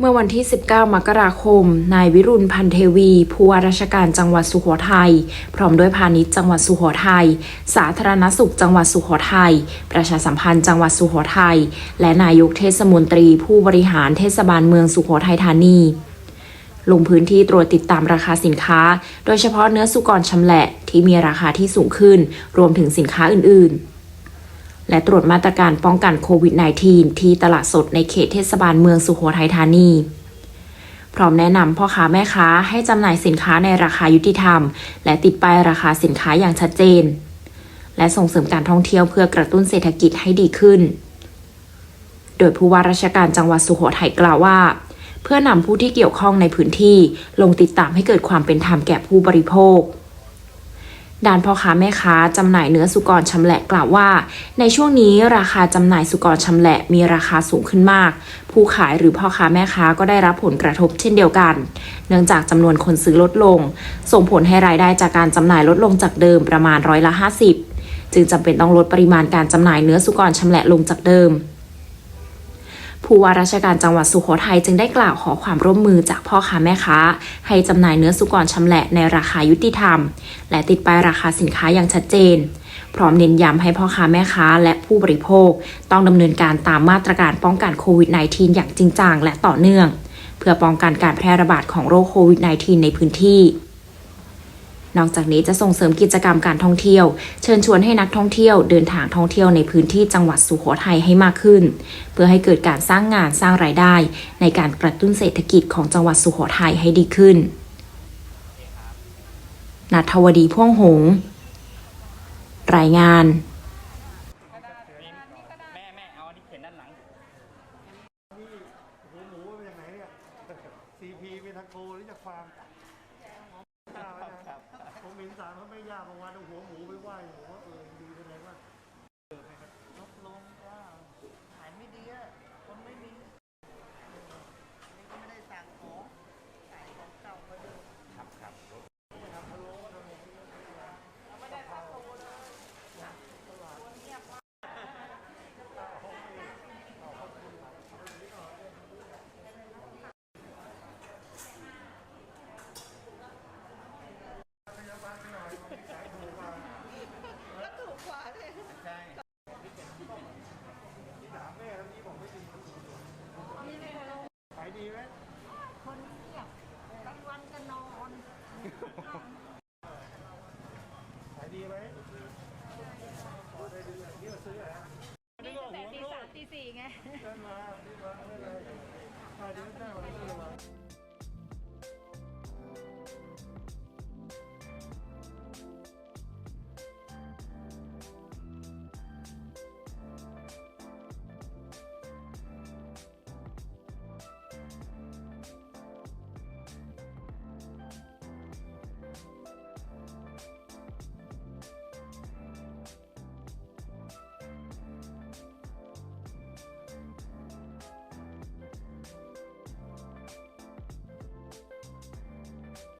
เมื่อวันที่ 19 มกราคม นายวิรุณพันเทวี ผู้ว่าราชการจังหวัดสุโขทัย พร้อมด้วยพาณิชย์จังหวัดสุโขทัย สาธารณสุขจังหวัดสุโขทัย ประชาสัมพันธ์จังหวัดสุโขทัย และนายกเทศมนตรีผู้บริหารเทศบาลเมืองสุโขทัยธานีลงพื้นที่ตรวจติดตามราคาสินค้า โดยเฉพาะเนื้อสุกรชำแหละที่มีราคาที่สูงขึ้น รวมถึงสินค้าอื่นๆ และตรวจมาตรการป้องกันโควิด -19 ที่ตลาดสดในเขตเทศบาลเมืองสุโขทัยธานี พร้อมแนะนำพ่อค้าแม่ค้าให้จำหน่ายสินค้าในราคายุติธรรม และติดป้ายราคาสินค้าอย่างชัดเจน และส่งเสริมการท่องเที่ยวเพื่อกระตุ้นเศรษฐกิจให้ดีขึ้น โดยผู้ว่าราชการจังหวัดสุโขทัยกล่าวว่า เพื่อนำผู้ที่เกี่ยวข้องในพื้นที่ลงติดตามให้เกิดความเป็นธรรมแก่ผู้บริโภค ด้านพ่อค้าแม่ค้าจำหน่ายเนื้อสุกรชำแหละกล่าวว่า ในช่วงนี้ราคาจำหน่ายสุกรชำแหละมีราคาสูงขึ้นมาก ผู้ขายหรือพ่อค้าแม่ค้าก็ได้รับผลกระทบเช่นเดียวกัน เนื่องจากจำนวนคนซื้อลดลง ส่งผลให้รายได้จากการจำหน่ายลดลงจากเดิมประมาณร้อยละ 50 จึงจำเป็นต้องลดปริมาณการจำหน่ายเนื้อสุกรชำแหละลงจากเดิม ผู้ว่าราชการจังหวัดสุโขทัยจึงได้กล่าวขอความร่วมมือจากพ่อค้าแม่ค้า ให้จำหน่ายเนื้อสุกรชำแหละในราคายุติธรรม และติดป้ายราคาสินค้าอย่างชัดเจน พร้อมเน้นย้ำให้พ่อค้าแม่ค้าและผู้บริโภค ต้องดำเนินการตามมาตรการป้องกันโควิด -19 อย่างจริงจังและต่อเนื่อง เพื่อป้องกันการแพร่ระบาดของโรคโควิด -19 ในพื้นที่ นอกจากนี้จะส่งเสริมกิจกรรมการท่องเที่ยว เชิญชวนให้นักท่องเที่ยวเดินทางท่องเที่ยวในพื้นที่จังหวัดสุโขทัยให้มากขึ้น เพื่อให้เกิดการสร้างงานสร้างรายได้ ในการกระตุ้นเศรษฐกิจของจังหวัดสุโขทัยให้ดีขึ้นนัทวดีพ่วงหงส์รายงานแม่แม่เอาอันนี้เขียนด้านหลังหัวหมูมาจากไหนเนี่ยซีพีเป็นทางโกหรือจากฟาร์มข้าวนะผม เหม็นสารพระแม่ย่าบางวันเอาหัวหมูไปไหว้หัวเออดีเป็นไรวะลด